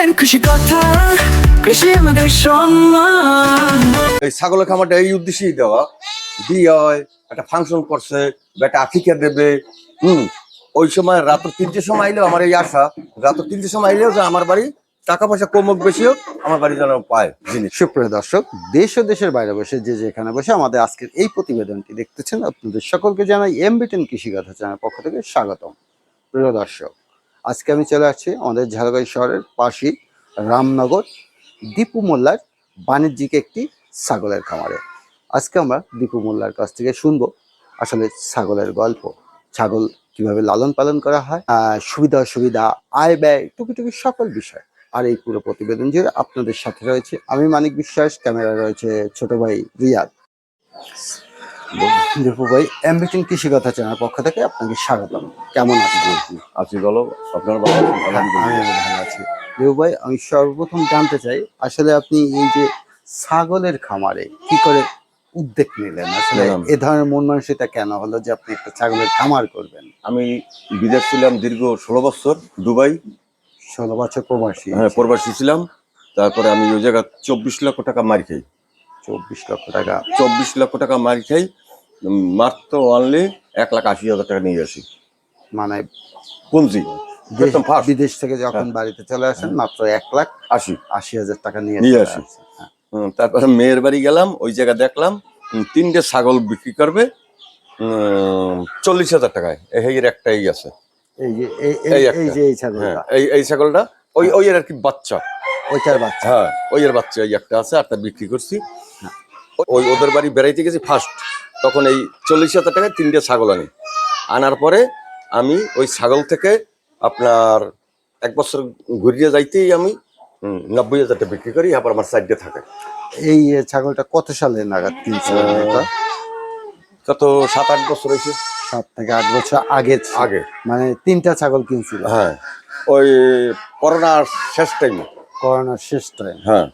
এমবিটেন খুশি কথা কৃষি আমাদের সম্মান এই ছাগলের খামারটা এই উদ্দেশ্যেই দেওয়া। বিয়ে হয় একটা ফাংশন করছে বেটা আখিকা দেবে। হুম ওই সময় রাত তিনটের সময় আইলেও আমার এই আশা। রাত তিনটের সময় আইলেও যে আমার বাড়ি টাকা পয়সা কম হোক বেশি হোক আমার বাড়ি যেন পায় জিনিস। সুপ্রিয় দর্শক দেশ ও দেশের বাইরে বসে যে যেখানে বসে আমাদের আজকের এই প্রতিবেদনটি দেখতেছেন আপনাদের সকলকে জানাই এমবিটেন কৃষিকথা চ্যানেল পক্ষ থেকে স্বাগতম। প্রিয় দর্শক আজকে আমি চলে আসছি আমাদের ঝালগাই শহরের পাশেই রামনগর দীপু মোল্লার বাণিজ্যিক একটি ছাগলের খামারে। আজকে আমরা দীপু মোল্লার কাছ থেকে শুনব আসলে ছাগলের গল্প, ছাগল কীভাবে লালন পালন করা হয় সুবিধা অসুবিধা, আয় ব্যয়, টুকি সকল বিষয়। আর এই পুরো প্রতিবেদন জুড়ে আপনাদের সাথে রয়েছে আমি মানিক বিশ্বাস ক্যামেরা রয়েছে ছোট ভাই রিয়াদ। দীপু ভাই অ্যাম্বিটিং কৃষি কথা চ্যানেল পক্ষ থেকে আপনাকে স্বাগতম। কেমন আছেন? আপনি আছি বলো আপনার ভালো ভালো আছি। দীপু ভাই আমি সর্বপ্রথম জানতে চাই আসলে আপনি এই যে ছাগলের খামারে কি করে উদ্যোগ নিলেন? আসলে এ ধরনের মন মানসিকতা কেন হলো যে আপনি একটা ছাগলের খামার করবেন? আমি বিদেশ ছিলাম দীর্ঘ ষোলো বছর দুবাই। ষোলো বছর প্রবাসী। হ্যাঁ প্রবাসী ছিলাম। তারপরে আমি ওই জায়গায় চব্বিশ লক্ষ টাকা মার খাই। চব্বিশ লক্ষ টাকা। চব্বিশ লক্ষ টাকা মার খাই। মাত্র অনলি এক লাখ আশি হাজার টাকা নিয়ে আসি। মানে পুঞ্জি। দেশ- একদম ফার্স্ট বিদেশ থেকে যখন বাড়িতে চলে আসেন মাত্র এক লাখ আশি। আশি হাজার টাকা নিয়ে নিয়ে আসি। হ্যাঁ। তারপরে মেয়ের বাড়ি গেলাম ওই জায়গা দেখলাম তিনটে ছাগল বিক্রি করবে চল্লিশ হাজার টাকায়। এই একটাই আছে। এই যে এই যে এই হ্যাঁ ছাগলটা এই এই ছাগলটা ওই ওই এর আর কি বাচ্চা। ওইটার বাচ্চা। হ্যাঁ ওই এর বাচ্চা এই একটা আছে আর তা বিক্রি করছি। ওই ওদের বাড়ি বেড়াইতে গেছি ফার্স্ট তখন এই চল্লিশ হাজার টাকায় তিনটে ছাগল আনি। আনার পরে আমি ওই ছাগল থেকে আপনার এক বছর ঘুরিয়ে যাইতেই আমি নব্বই হাজার টাকা বিক্রি করি আবার আমার সাইডে থাকে। এই ছাগলটা কত সালে নাগাদ কত সাত আট বছর হয়েছে। সাত থেকে আট বছর আগে আগে। মানে তিনটা ছাগল কিনছিল? হ্যাঁ। ওই করোনার শেষ টাইমে করোনার শেষ টাইম হ্যাঁ।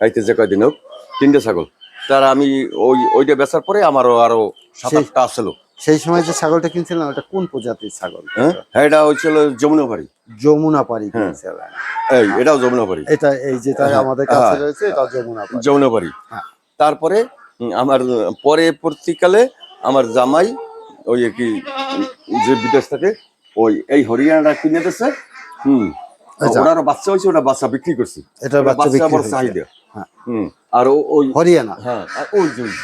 এইতে যে কয়দিন হোক তিনটে ছাগল। তার আমি ওই ওইটা বেচার পরে আমারও আরও সাত সেই- আসলো। সেই সময় যে ছাগলটা কিনছিলাম ওটা কোন প্রজাতির ছাগল? হ্যাঁ? এটা হয়েছিল যমুনা বাড়ি যমুনা পাড়ি হ্যাঁ। এই এটাও যমুনা বাড়ি এটা এই যেটা হ্যাঁ, আমাদের কাছে হ্যাঁ। রয়েছে এটা যমুনা পাড়ি। যমুনা বাড়ি হ্যাঁ। তারপরে আমার পরে পরবর্তীকালে আমার জামাই ওই কি যে বিদেশ থেকে ওই এই হরিয়ানাটা কিনে দিয়েছে। হুম। ওনারও বাচ্চা হয়েছে ওটা বাচ্চা বিক্রি করছি। এটা বাচ্চা বিক্রি বড় চাহিদা। হ্যাঁ। হুম। আর ওই হরিয়ানা। হ্যাঁ ওই ওই-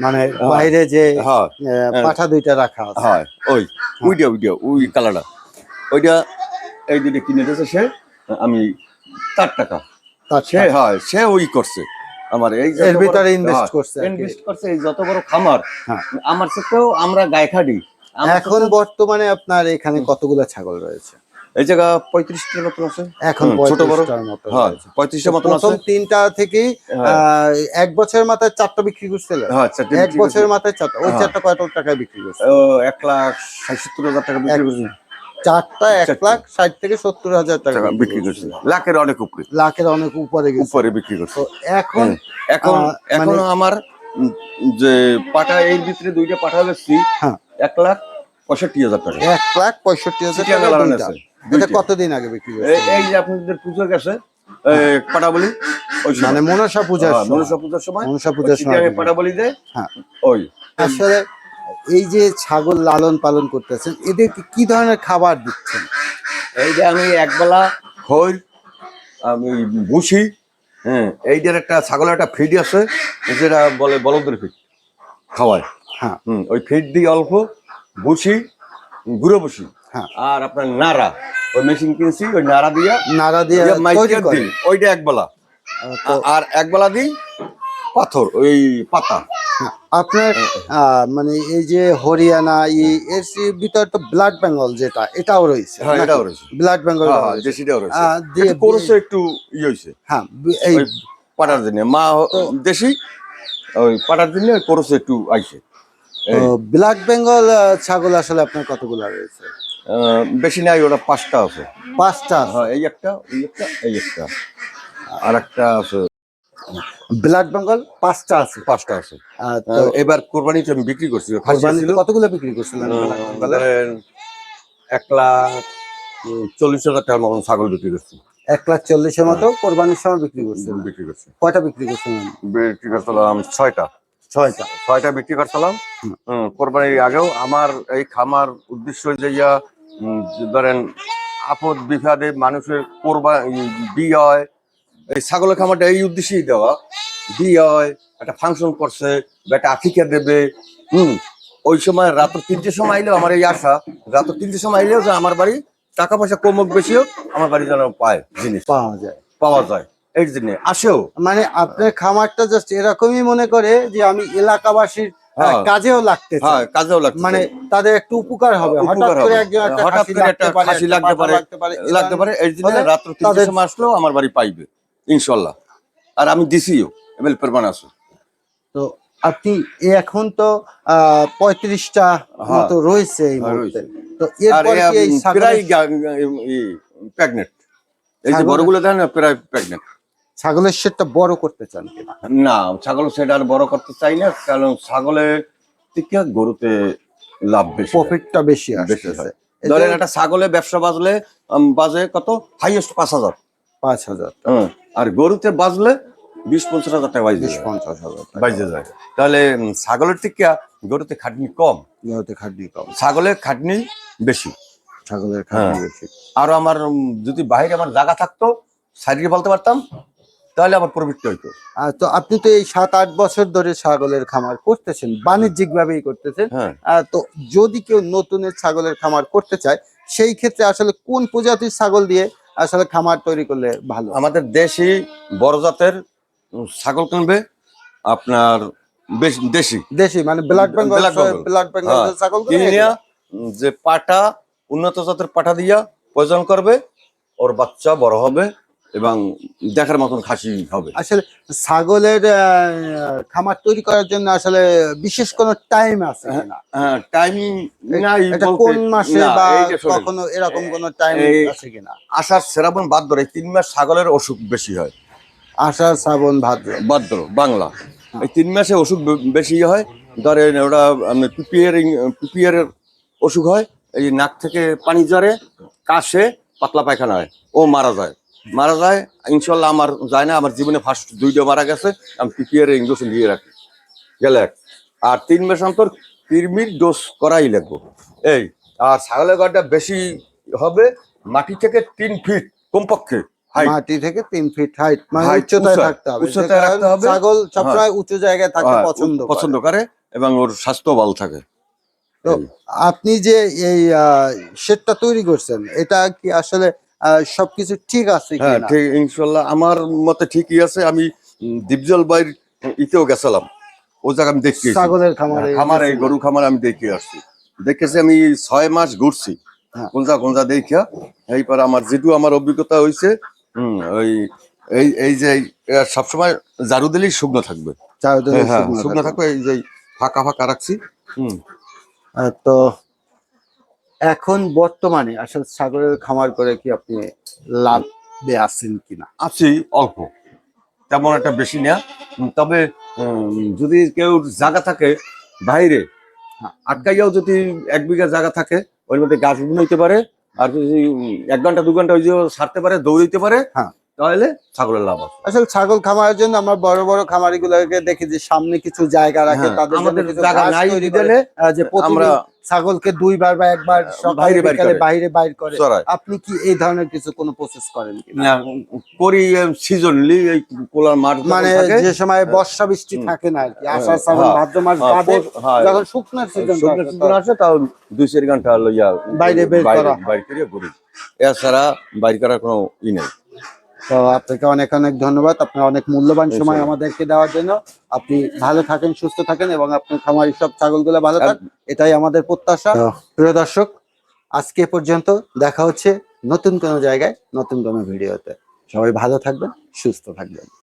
মানে বাইরে যে হ্যাঁ। পাঠা দুইটা রাখা আছে। হ্যাঁ ওই উইডিয়া উইডিয়া ওই কালারটা ওইটা এই দুটো কিনে দিয়েছে সে আমি তার টাকা। সে হয় সে ওই করছে। আমার এই এর ভিতরে হ্যাঁ, করছে invest করছে এই যত বড় খামার। হ্যাঁ। আমার সাথেও আমরা গায়ে খাটি এখন বর্তমানে আপনার এখানে কতগুলো ছাগল রয়েছে? এই জায়গা পঁয়ত্রিশটার মতন আছে? এখন ছোট বড়? হ্যাঁ পঁয়ত্রিশটার মতন আছে? তিনটা থেকেই হ্যাঁ। এক বছরের মাথায় চারটা বিক্রি করছিলেন। হ্যাঁ এক বছরের মাথায় চারটা ওই হ্যাঁ। চারটা কত টাকায় বিক্রি করছে ও, এক লাখ ষাট হাজার টাকা বিক্রি করছি চারটা এক লাখ ষাট থেকে সত্তর হাজার টাকা বিক্রি করছি লাখের অনেক উপরে। লাখের অনেক উপরে উপরে বিক্রি করছে। এখন এখন আহ, এখন মানে- আমার যে পাটা এর ভিতরে দুইটা পাঠা হ্যাঁ। এক লাখ পঁয়ষট্টি হাজার টাকা। এক লাখ পঁয়ষট্টি হাজার টাকা আছে, এটা কতদিন আগে বিক্রি এই- যে আপনাদের পুজো গেছে এই পাটা বলি মানে মনসা পূজার হ্যাঁ, মনসা পূজার সময়। মনসা পূজার সময়। পাটা বলি দেয় হ্যাঁ। ওই। আসলে এই যে ছাগল লালন পালন করতেছেন এদেরকে কি ধরনের খাবার দিচ্ছেন? এই যে আমি একবেলা খৈর আমি ভুসি হ্যাঁ এইটার একটা ছাগলের একটা ফিড আছে যেটা বলে বলদের ফিড খাওয়ায়। হ্যাঁ। ওই ফিড দিয়ে অল্প ভুসি গুঁড়ো ভুসি হ্যাঁ। আর আপনার নাড়া। ওই মেশিন কিনছি ওই নাড়া দিয়া নাড়া দিয়ে তৈরি দিই ওইটা একবেলা আহ, তো আ- আর একবেলা দিই পাথর ওই পাতা। আপনার মানে এই যে হরিয়ানা ই- এর ভিতর তো ব্লাড বেঙ্গল যেটা এটাও রয়েছে হ্যাঁ এটাও রয়েছে। ব্লাড বেঙ্গল হ্যাঁ, হ্যাঁ, দেশিটাও রয়েছে। আহ, একটু কোরসে ইয়ে হয়েছে হ্যাঁ এই পাটার জন্য মা দেশি ওই পাটার জন্য কোরসে একটু আইছে। ব্ল্যাক বেঙ্গল ছাগল আসলে আপনার কতগুলো রয়েছে? বেশি নাই ওটা পাঁচটা আছে। পাঁচটা। হ্যাঁ এই একটা এই একটা এই একটা। আর একটা আছে ব্ল্যাক বেঙ্গল পাঁচটা আছে। পাঁচটা আছে। এবার কোরবানিতে আমি বিক্রি করছি কতগুলো বিক্রি করছিলেন এক লাখ চল্লিশ হাজার টাকার মতন ছাগল বিক্রি করছি। এক লাখ চল্লিশের মতো কোরবানির সময় বিক্রি করছেন? বিক্রি করছি। কয়টা বিক্রি করছেন? বিক্রি করছিলাম ছয়টা। ছয়টা। ছয়টা বিক্রি করছিলাম। কোরবানির আগেও আমার এই খামার উদ্দেশ্য যে ইয়া, যে ধরেন আপদ বিপদে মানুষের কোরবা বিয়ে হয় এই ছাগলের খামারটা এই উদ্দেশ্যেই দেওয়া। বিয়ে হয় একটা ফাংশন করছে বা একটা আখিকা দেবে হুম। ওই সময় রাত তিনটের সময় আইলেও আমার এই আশা রাত তিনটের সময় আইলেও যে আমার বাড়ি টাকা পয়সা কম হোক বেশি হোক আমার বাড়ি যেন পায় জিনিস। পাওয়া যায়। পাওয়া যায়। এই জন্য আসেও। মানে আপনার খামারটা জাস্ট এরকমই মনে করে যে আমি এলাকাবাসীর। কাজেও লাগতে হ্যাঁ কাজেও লাগছে মানে তাদের একটু উপকার হবে। হঠাৎ করে একজন একটা হঠাৎ করে লাগতে একটা পারে, লাগতে পারে, লাগতে পারে এই জন্য রাত্র তিনটের সময় আসলেও আমার বাড়ি পাইবে ইনশাল্লাহ। আর আমি দিছিও এমএল প্রমাণ আছে। তো আপনি এখন তো আহ পঁয়ত্রিশটা হ্যাঁ। মতো রয়েছে এই হ্যাঁ, মুহূর্তে। তো এরপর প্রায় প্রেগনেন্ট। এই যে বড়গুলো দেখেন প্রায় প্রেগনেন্ট। ছাগলের শেডটা বড় করতে চান কিনা? না ছাগল সেটা আর বড় করতে চাই না কারণ ছাগলের থেকে গরুতে লাভ বেশি প্রফিটটা বেশি হয়। এই ধরেন একটা ছাগলে ব্যবসা বাজলে বাজে কত? হাইয়েস্ট পাঁচ হাজার। পাঁচ হাজার আর গরুতে বাজলে বিশ পঞ্চাশ হাজার টাকা বাজে বিশ পঞ্চাশ হাজার। বাইজে যায়। তাহলে ছাগলের থেকে গরুতে খাটনি কম। ইহাতে খাটনি কম। ছাগলের খাটনি বেশি। ছাগলের খাটনি হ্যাঁ। বেশি। আর আমার যদি বাইরে আমার জায়গা থাকতো সাইডে বলতে পারতাম তাহলে আমার প্রফিট হইতো। তো আপনি তো এই সাত আট বছর ধরে ছাগলের খামার করতেছেন বাণিজ্যিক ভাবেই করতেছেন। হ্যাঁ। তো যদি কেউ নতুনের ছাগলের খামার করতে চায় সেই ক্ষেত্রে আসলে কোন প্রজাতির ছাগল দিয়ে আসলে খামার তৈরি করলে ভালো? আমাদের দেশি বড় জাতের ছাগল কিনবে আপনার দেশি। দেশি মানে ব্ল্যাক বেঙ্গল ব্ল্যাক বেঙ্গল হ্যাঁ। ছাগল যে পাটা উন্নত জাতের পাটা দিয়া প্রয়োজন করবে ওর বাচ্চা বড় হবে এবং দেখার মতন খাসি হবে। আসলে ছাগলের খামার তৈরি করার জন্য আসলে বিশেষ কোনো টাইম আছে কিনা? হ্যাঁ টাইম নাই কোন মাসে বা কখনো এরকম কোনো টাইম আছে কিনা? আষাঢ় শ্রাবণ ভাদ্র এই তিন মাস ছাগলের অসুখ বেশি হয়। আষাঢ় শ্রাবণ ভাদ্র ভাদ্র বাংলা। এই তিন মাসে অসুখ বেশি হয়। ধরেন ওরা পিপিএর পিপিএর অসুখ হয়। এই নাক থেকে পানি ঝরে কাশে পাতলা পায়খানা হয়। ও মারা যায়। মারা যায় ইনশাল্লাহ আমার যায় না আমার জীবনে ফার্স্ট দুইটা মারা গেছে আমি পিপিএর ইঞ্জেকশন দিয়ে রাখি। গেলে। আর তিন মাস অন্তর কৃমির ডোজ করাই লাগবো। এই আর ছাগলের গাড়টা বেশি হবে মাটি থেকে তিন ফিট কমপক্ষে মাটি থেকে তিন ফিট হাইট মানে উচ্চতায় থাকতে হবে। উচ্চতায় রাখতে হবে। ছাগল সবসময় উঁচু জায়গায় থাকতে হ্যাঁ, পছন্দ পছন্দ করে এবং ওর স্বাস্থ্য ভালো থাকে। তো আপনি যে এই শেডটা তৈরি করছেন এটা কি আসলে সবকিছু ঠিক আছে হ্যাঁ ঠিক ইনশাল্লাহ আমার মতে ঠিকই আছে। আমি দীপজল বাইর ইতেও গেছিলাম। ও জায়গা আমি দেখি ছাগলের খামারে খামার এই গরু খামার আমি দেখে আসছি। দেখেছি আমি ছয় মাস ঘুরছি। হ্যাঁ। কোনজা কোনজা দেখা এইবার আমার যেটু আমার অভিজ্ঞতা হয়েছে হম ওই এই এই যে সবসময় ঝাড়ু দিলেই শুকনো থাকবে। হ্যাঁ, হ্যাঁ শুকনো থাকবে। এই যে ফাঁকা ফাঁকা রাখছি। হম। তো এখন বর্তমানে আসলে ছাগলের খামার করে কি আপনি লাভে আছেন কিনা? আছি অল্প। তেমন একটা বেশি না। তবে যদি কেউ জায়গা থাকে বাইরে হ্যাঁ। আটকাইয়াও যদি এক বিঘা জায়গা থাকে ওর মধ্যে গাছ বুনাইতে পারে আর যদি এক ঘণ্টা দু ঘণ্টা ওই যে সারতে পারে দৌড়াইতে পারে হ্যাঁ। তাহলে ছাগলের লাভ আছে। আসলে ছাগল খামারের জন্য আমরা বড় বড় খামারি গুলোকে দেখি যে সামনে কিছু জায়গা রাখে হ্যাঁ, তাদের আমাদের জায়গা নাই দিলে যে আমরা ছাগলকে দুইবার বা একবার সকালে বাইরে বাইর করে। বাইরে বাইর করে। আপনি কি এই ধরনের কিছু কোনো প্রসেস করেন না, করি সিজনলি এই কোলার মাঠ মানে যে সময় বর্ষা বৃষ্টি থাকে না আর কি হ্যাঁ, আষাঢ় শ্রাবণ হ্যাঁ, ভাদ্র মাস হ্যাঁ, বাদে হ্যাঁ, যখন শুকনোর সিজন আসে তাও দুই চার ঘণ্টা লইয়া বাইরে বের করা। হয়। বাইরে করে ঘুরি। এছাড়া বাইর করার কোনো ই নেই। তো আপনাকে অনেক অনেক ধন্যবাদ। আপনার অনেক মূল্যবান সময় আমাদেরকে দেওয়ার জন্য। আপনি ভালো থাকেন সুস্থ থাকেন এবং আপনার খামার সব ছাগলগুলো ভালো থাক। এটাই আমাদের প্রত্যাশা। প্রিয় দর্শক আজকে পর্যন্ত দেখা হচ্ছে নতুন কোনো জায়গায় নতুন কোনো ভিডিওতে। সবাই ভালো থাকবেন সুস্থ থাকবেন।